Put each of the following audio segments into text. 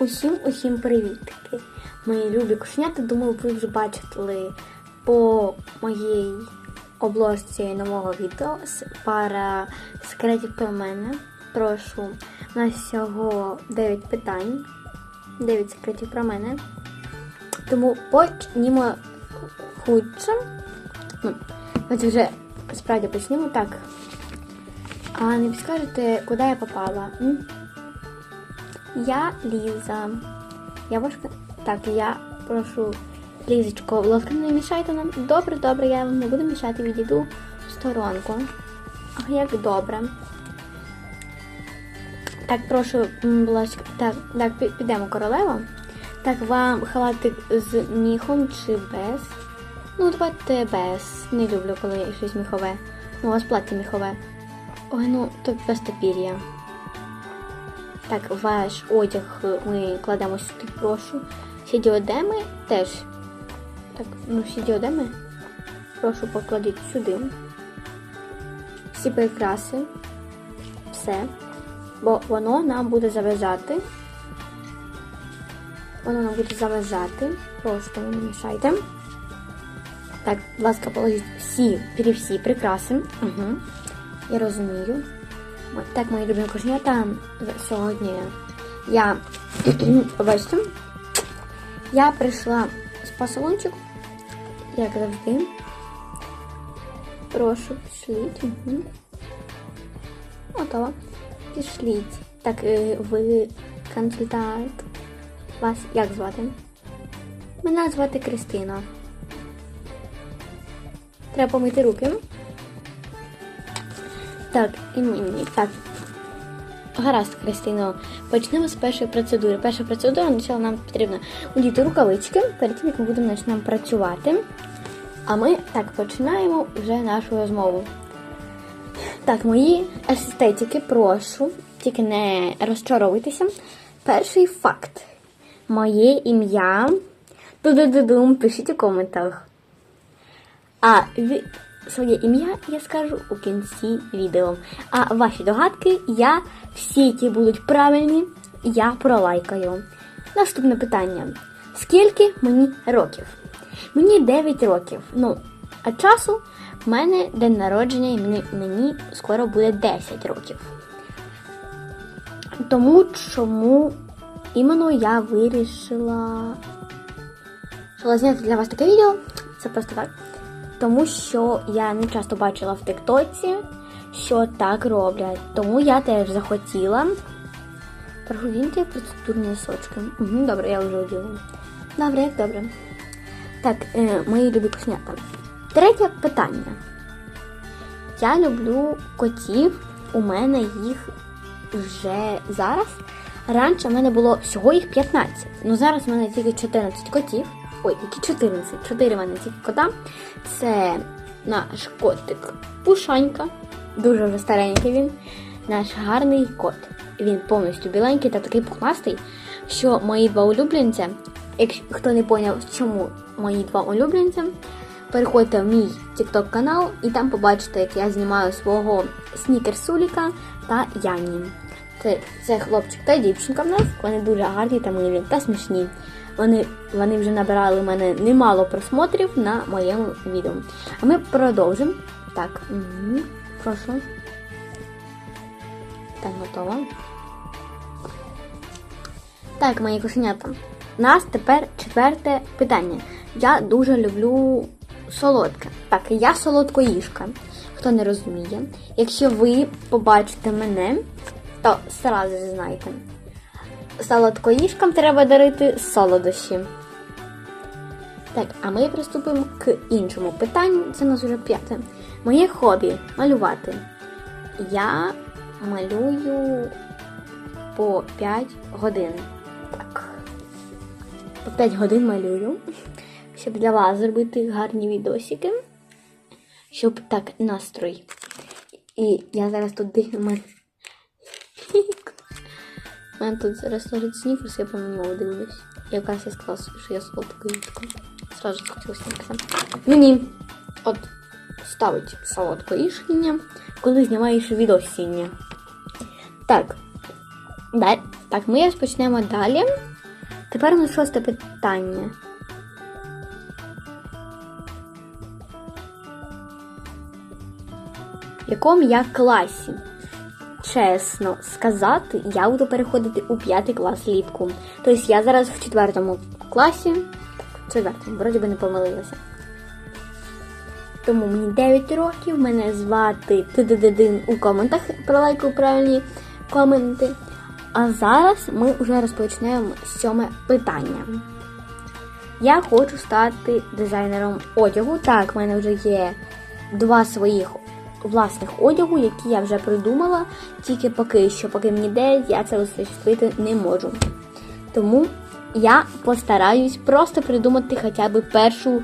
Усім усім привітки. Мої любі кошенята, думаю, ви вже бачили по моїй обложці нового відео пара секретів про мене. Прошу, у нас всього 9 питань, 9 секретів про мене. Тому почнімо худше. Ну, от вже справді почнімо так. А не підскажете, куди я попала? М? Я Ліза. Я важка. Так, я прошу Лізочко, будь ласка, не мішайте нам. Добре, добре, я вам не буду мішати, відійду в сторонку. Ах, як добре. Так, прошу, будь так, так, підемо королева. Так, вам халатик з міхом чи без? Ну, давайте без. Не люблю, коли щось міхове. Ну, у вас плаття міхове. Ой, ну, то без топір'я. Так, ваш одяг ми кладемо сюди, прошу. Всі діодеми теж. Так, ну всі діодеми. Прошу покладіть сюди. Всі прикраси. Все. Бо воно нам буде заважати. Воно нам буде заважати. Просто не мішайте. Так, будь ласка, положіть всі, всі прикраси. Угу. Я розумію. Так, мої любимі кошенята, сьогодні я, побачите, я прийшла з посолончик, як завжди. Прошу, пішліть. Угу. Готово. Пішліть. Так, е, ви консультант. Вас як звати? Мене звати Кристина. Треба помити руки. Так, і мені. Так. Гаразд, Кристино. Почнемо з першої процедури. Перша процедура, спочатку нам потрібно одіти рукавички перед тим, як ми будемо почнемо працювати. А ми так починаємо вже нашу розмову. Так, мої естетики, прошу, тільки не розчаровуйтеся. Перший факт. Моє ім'я. Ду-ду-ду-дум, пишіть у коментах. А своє ім'я я скажу у кінці відео. А ваші догадки я всі, які будуть правильні, я пролайкаю. Наступне питання: скільки мені років? Мені 9 років. Ну, а часу в мене день народження і мені, скоро буде 10 років. Тому чому іменно я вирішила Хотіла зняти для вас таке відео. Це просто так. Тому що я не часто бачила в Тиктоці, що так роблять. Тому я теж захотіла. Прогуліньте процедурні носочки. Угу, добре, я вже оділа. Добре, як добре. Так, е, мої любі кошнята. Третє питання. Я люблю котів. У мене їх вже зараз. Раніше в мене було всього їх 15. Ну зараз в мене тільки 14 котів. Ой, які 14? 4 в мене тільки кота. Це наш котик Пушанька. Дуже вже старенький він. Наш гарний кот. Він повністю біленький та такий пухнастий, що мої два улюбленця, якщо хто не поняв, чому мої два улюбленця, переходьте в мій TikTok канал і там побачите, як я знімаю свого снікерсуліка та Яні. Це, це хлопчик та дівчинка в нас. Вони дуже гарні та милі та смішні. Вони, вони вже набирали в мене немало просмотрів на моєму відео. А ми продовжимо. Так, угу, прошу. Так, готово. Так, мої кошенята. Нас тепер четверте питання. Я дуже люблю солодке. Так, я солодкоїжка. Хто не розуміє, якщо ви побачите мене, то сразу ж знаєте. Солодкоїжкам треба дарити солодощі. Так, а ми приступимо к іншому питанню. Це у нас вже п'яте. Моє хобі малювати. Я малюю по 5 годин. Так. По 5 годин малюю. Щоб для вас зробити гарні відосики. Щоб так настрой. І я зараз тут дивлюсь. У мене тут зараз лежить сніфус, я по ньому дивлюсь. Якась я сказала, собі, що я солодкою їдку. Сразу захотілося написати. Мені от ставить солодкою ішення, коли знімаєш відосіння. Так. Далі. Так, ми розпочнемо далі. Тепер у нас шосте питання. В якому я класі? Чесно сказати, я буду переходити у п'ятий клас літку. Тобто я зараз в четвертому класі. Четвертому, вроді би не помилилася. Тому мені 9 років, мене звати Тидидидин у коментах про лайку правильні коменти. А зараз ми вже розпочнемо сьоме питання. Я хочу стати дизайнером одягу. Так, в мене вже є два своїх власних одягу, які я вже придумала, тільки поки що, поки мені 9, я це осуществити не можу. Тому я постараюсь просто придумати хоча б першу.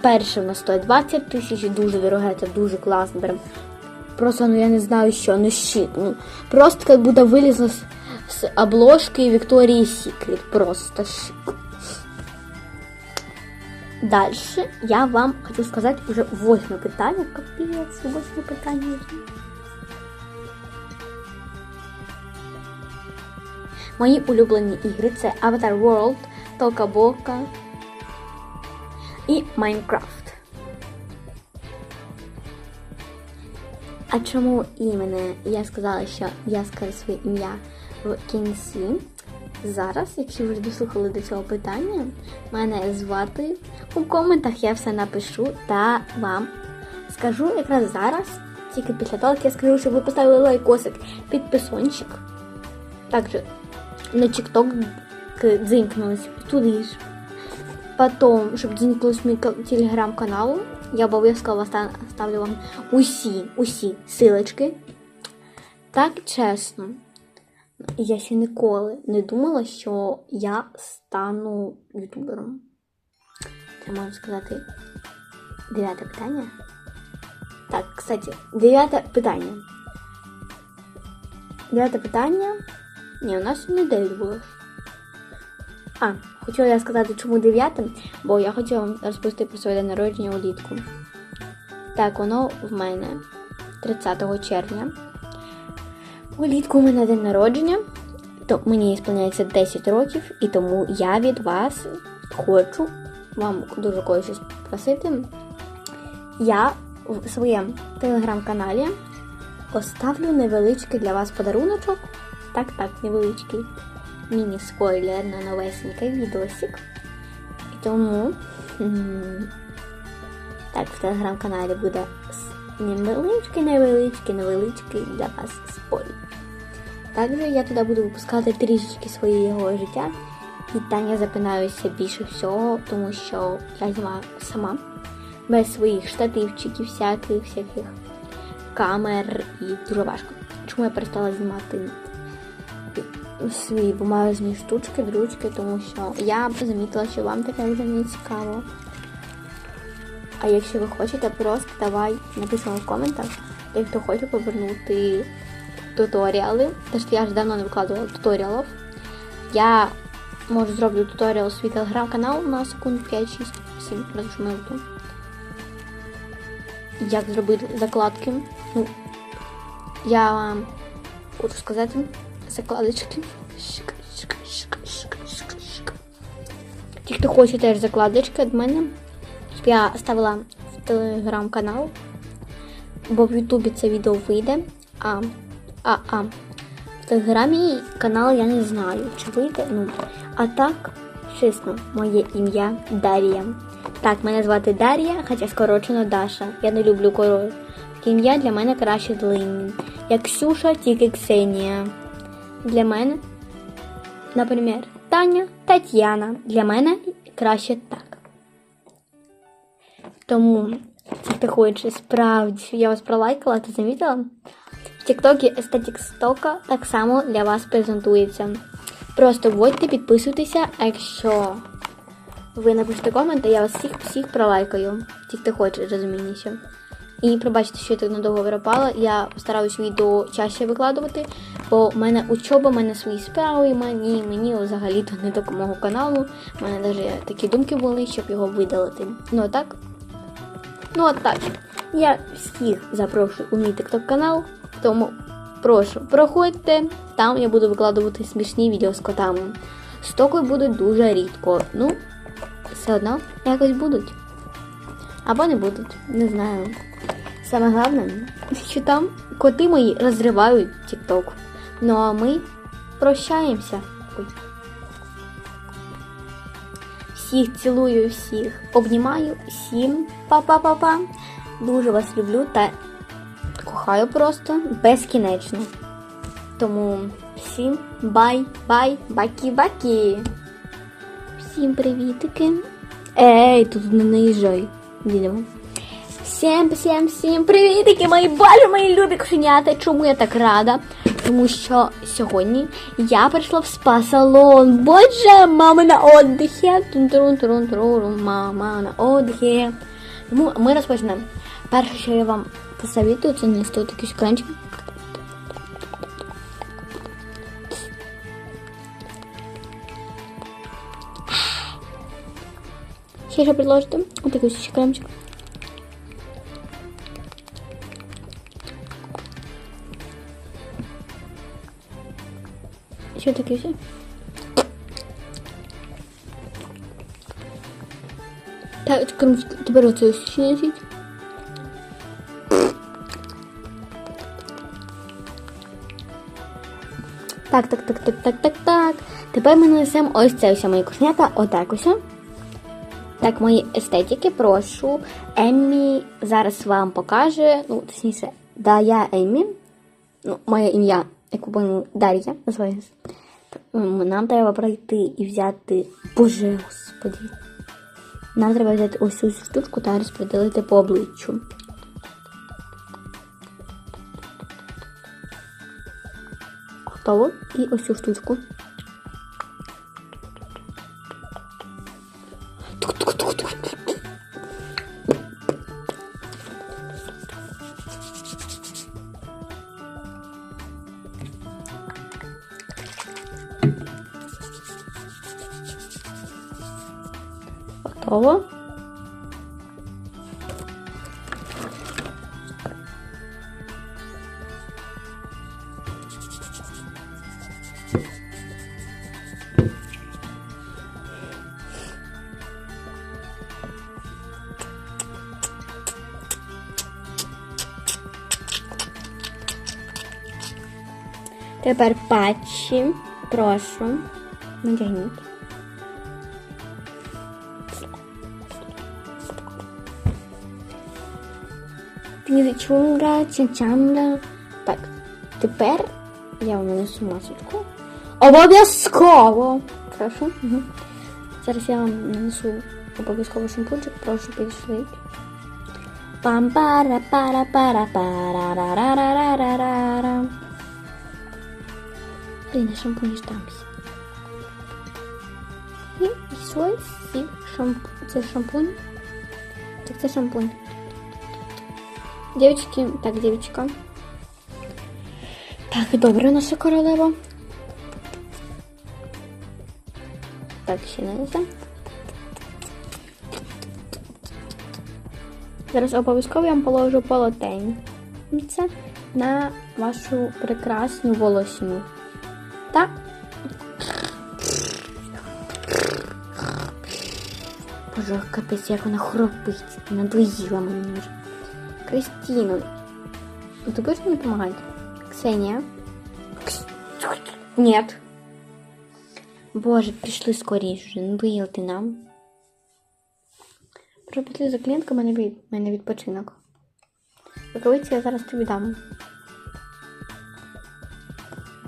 Перше в нас стоїть 20 тисяч, дуже дороге, це дуже класно. Прям. Просто ну я не знаю що, ну щит. Ну, просто як буде вилізло з, з обложки Вікторії Сікрет. Просто шик. Дальше я вам хочу сказати уже восьме питання. Капець, восьме питання. вже. Мої улюблені ігри це Avatar World, Toka Boca і Майнкрафт. А чому іменно я сказала, що я скажу своє ім'я в кінці? Зараз, якщо ви дослухали до цього питання, мене звати у коментах, я все напишу та вам скажу якраз зараз, тільки після того, як я скажу, щоб ви поставили лайкосик, підписончик. Також на TikTok дзинкнулись туди ж. Потом, щоб дзинкнулось мій телеграм-канал, я обов'язково ста- ставлю вам усі, усі силочки. Так чесно, я ще ніколи не думала, що я стану ютубером. Це можна сказати дев'яте питання. Так, кстати, дев'яте питання. Дев'яте питання. Ні, у нас не 9 було. А, хотіла я сказати, чому дев'яте, бо я хотіла вам розповісти про своє день народження улітку. Так, воно в мене 30 червня. Улітку у мене день народження, то мені сповняється 10 років, і тому я від вас хочу вам дуже кое-що спросити. Я в своєму телеграм-каналі оставлю невеличкий для вас подаруночок. Так, так, невеличкий міні-спойлер на новесенький відосик. І тому так, в телеграм-каналі буде невеличкий, невеличкий, невеличкий для вас спойлер. Також я туди буду випускати трішечки своєго життя. І там запинаюся більше всього, тому що я знімаю сама. Без своїх штативчиків, всяких, всяких камер і дуже важко. Чому я перестала знімати свої бумажні штучки, дручки, тому що я замітила, що вам таке вже не цікаво. А якщо ви хочете, просто давай напишемо в коментах, як хто хоче повернути туторіали. Тож я ж давно не викладувала туторіалів. Я може зроблю туторіал у свій телеграм-канал на секунд 5, 6, 7 розшумилку. Як зробити закладки. Ну, я хочу сказати закладочки. Ті, хто хоче теж закладочки від мене, щоб я ставила в телеграм-канал, бо в Ютубі це відео вийде. А, а, а в телеграмі канал я не знаю, чи вийде. Ну, а так, чесно, моє ім'я Дар'я. Так, мене звати Дар'я, хоча скорочено Даша. Я не люблю коротке ім'я, для мене краще длинні. Як Ксюша, тільки Ксенія. Для мене, наприклад, Таня, Тетяна. Для мене краще так. Тому, хто хоче справді, я вас пролайкала, ти замітила? Тіктокі естетик стока так само для вас презентується. Просто вводьте, підписуйтеся, а якщо ви напишете коменти, я вас всіх всіх пролайкаю. Ті, хто хоче, розумієте. І пробачте, що я так надовго виропала. Я постараюсь відео чаще викладувати, бо в мене учоба, в мене свої справи, мені, мені взагалі-то не до мого каналу. У мене навіть такі думки були, щоб його видалити. Ну а так. Ну а так. Я всіх запрошую у мій TikTok канал, тому прошу, проходьте. Там я буду викладувати смішні відео з котами. Стоки будуть дуже рідко. Ну, все одно якось будуть. Або не будуть, не знаю. Саме головне, що там коти мої розривають TikTok. Ну а ми прощаємося. Ой. Всіх цілую, всіх обнімаю, всім па-па-па-па. Дуже вас люблю та кохаю просто безкінечно. Тому всім бай-бай, бакі-бакі. Всім привітики. Ей, тут не наїжджай. Їдемо. Всім, всім, всім привітики, мої боже, мої любі кошенята. Чому я так рада? Тому що сьогодні я прийшла в спа-салон. Боже, мама на отдихі. Тун-турун-турун-турун, Мама на отдихі. Тому ми розпочнемо. Перше, що я вам посоветую, це нести такий шканчик. Ще що предложити? Отакий ще кремчик. Що таке ще? Так, кремчик, тепер оце ще носить. Так, так, так, так, так, так, так. Тепер ми нанесемо ось це ось мої кушнята, отак ось. Так, мої естетики, прошу. Еммі зараз вам покаже. Ну, точніше, да, я Еммі. Ну, моє ім'я, як ви Дар'я, називається. Нам треба пройти і взяти. Боже господи. Нам треба взяти ось цю штучку та розподілити по обличчю. Готово. І ось цю штучку. Готово. Тепер патчі. Прошу. Надягніть. Півчунга, чанчанга. Так, тепер я вам нанесу масочку. Обов'язково! Прошу. Угу. Зараз я вам нанесу обов'язково шампунчик, прошу підійшли. пам я шампунь штампс. І ось і шампунь. Це шампунь. Так, це шампунь. Девочки, так, девочка. Так, добре, наша королева. Так, ще нанесемо. Зараз обов'язково я вам положу полотенце на вашу прекрасну волосину. Так? Боже, капець, як вона хропить. Надоїла мені вже. Кристина. Ты будешь мне помогать? Ксения? Нет. Боже, пришли скоріше вже, надоїл ти нам. Про піти за клієнтками мене відпочинок. Рукавиці я зараз тобі дам.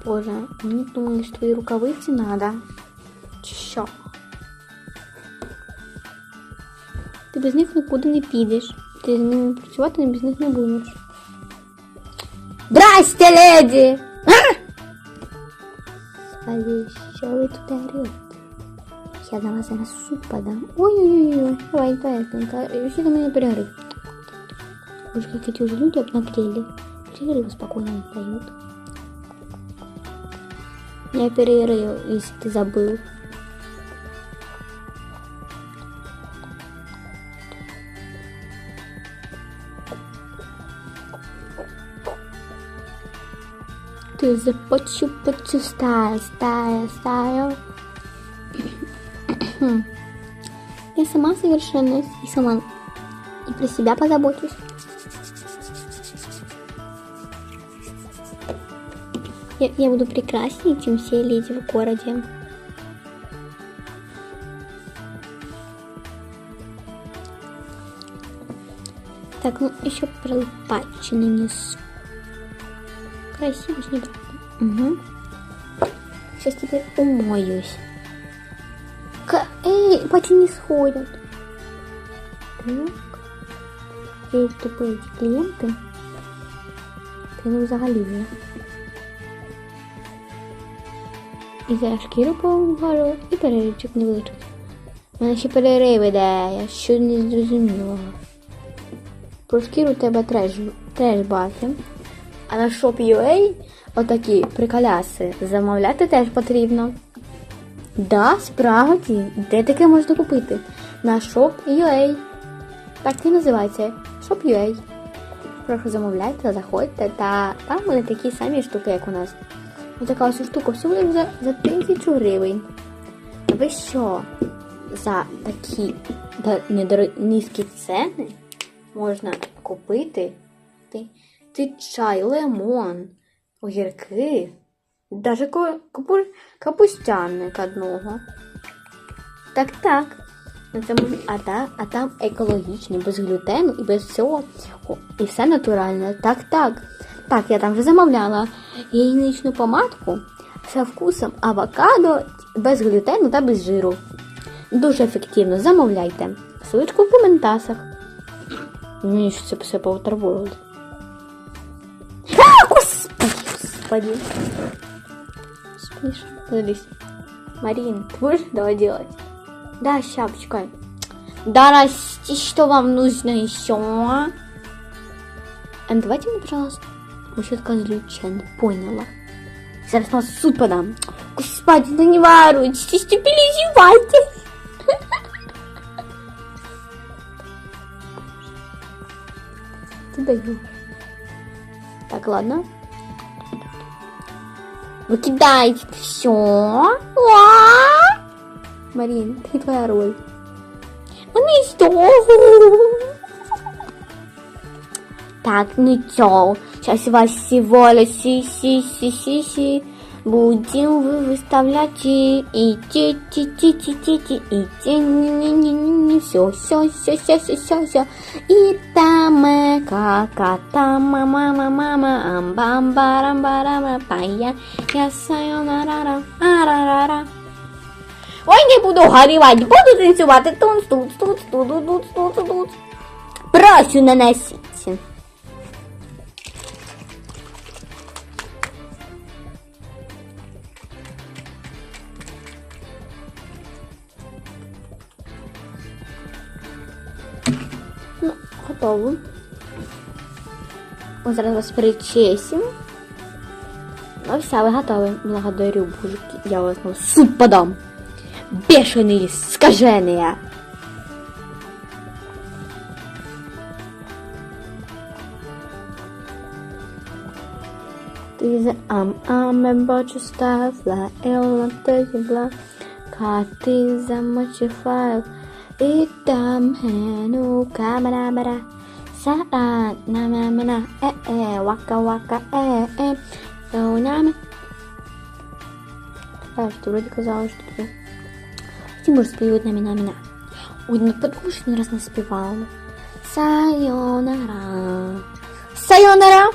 Боже, мені думали, що твої рукавиці надо. Чи що? Ти без них нікуди не підеш. Ти з ними працювати без них не будеш. Здрасте, леді! Скажи, що ви тут орете? Я на вас зараз суп подам. Ой-ой-ой, давай, давай, Тонка, всі до мене перегрив. Боже, как эти уже люди обнаглели. Перерывы спокойно не дают. Я перерыв, если ты забыл. Ты захочу почу стая, стая, стая. Я сама совершенность и сама и про себя позабочусь. Я, я буду прекраснее, чем все леди в городе. Так, ну еще про патчи нанесу. Красиво же, не правда? Угу. Сейчас теперь умоюсь. К... Эй, патчи не сходят. Так. Ей тупые эти клієнти. Та ну взагалі вже. І зараз шкіру повгору і переривчик не вилучить. У мене ще перерив іде, я що не зрозуміла. Про шкіру тебе теж, теж бачив. А на Shop.ua отакі приколяси замовляти теж потрібно. Да, справді, де таке можна купити? На Shop.ua. Так і називається Shop.ua. Прошу замовляйте, заходьте, та там буде такі самі штуки, як у нас. Ось така ось штука всього за, за тисячу гривень. Ви що? За такі низькі ціни можна купити ти, чай, лимон, огірки, даже ко- капу- капустяник одного. Так, так. Цьому, а, та, а там екологічний, без глютену і без всього. О, і все натуральне. Так, так. Я там вже замовляла яєчну помадку з вкусом авокадо без глютену та без жиру. Дуже ефективно. Замовляйте. Ссылочку в коментасах. Мені ж це все по А, господи, господи. Спишь, подались. Марин, ты будешь давай делать? Да, щапочка. Да, расти, что вам нужно еще? А давайте мне, пожалуйста. Я не поняла. Зараз на суд подам. Господи, да не воруйтесь, стабилизируйтесь. Ты даешь. Так, ладно. Выкидайте все. Марин, ты твоя роль. А не что? Так, ну чё, сейчас вас всего си-си-си-си-си будем вы выставлять и идти, ти ти ти ти ти идти, не не не не не все, все, все, все, все, все, все. И там как там мама мама мама бам барам барам пая я сайонарара арарара. Ой, не буду горівати, буду танцювати тунц, тунц, тунц, тунц, тунц, тунц, тунц. Прошу наносить. Готово. Ось зараз вас причесим. Ну все, ви готові. Благодарю, божики. Я вас на суд подам. Бешеные, скаженые. Diese am Armen бачу ставла, Елла тегла, Кати замочи файл, Саат, нами мина, э э, вака вака, э э, нами. Так, что вроде казалось, что ты. Тимур спевает нами на меня. Ой, ну потому что один раз не спевал. Сайонара. Сайонара.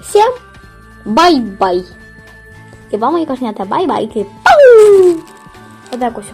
Всем бай-бай. И вам, мои кошнята, бай-бай. Вот так вот.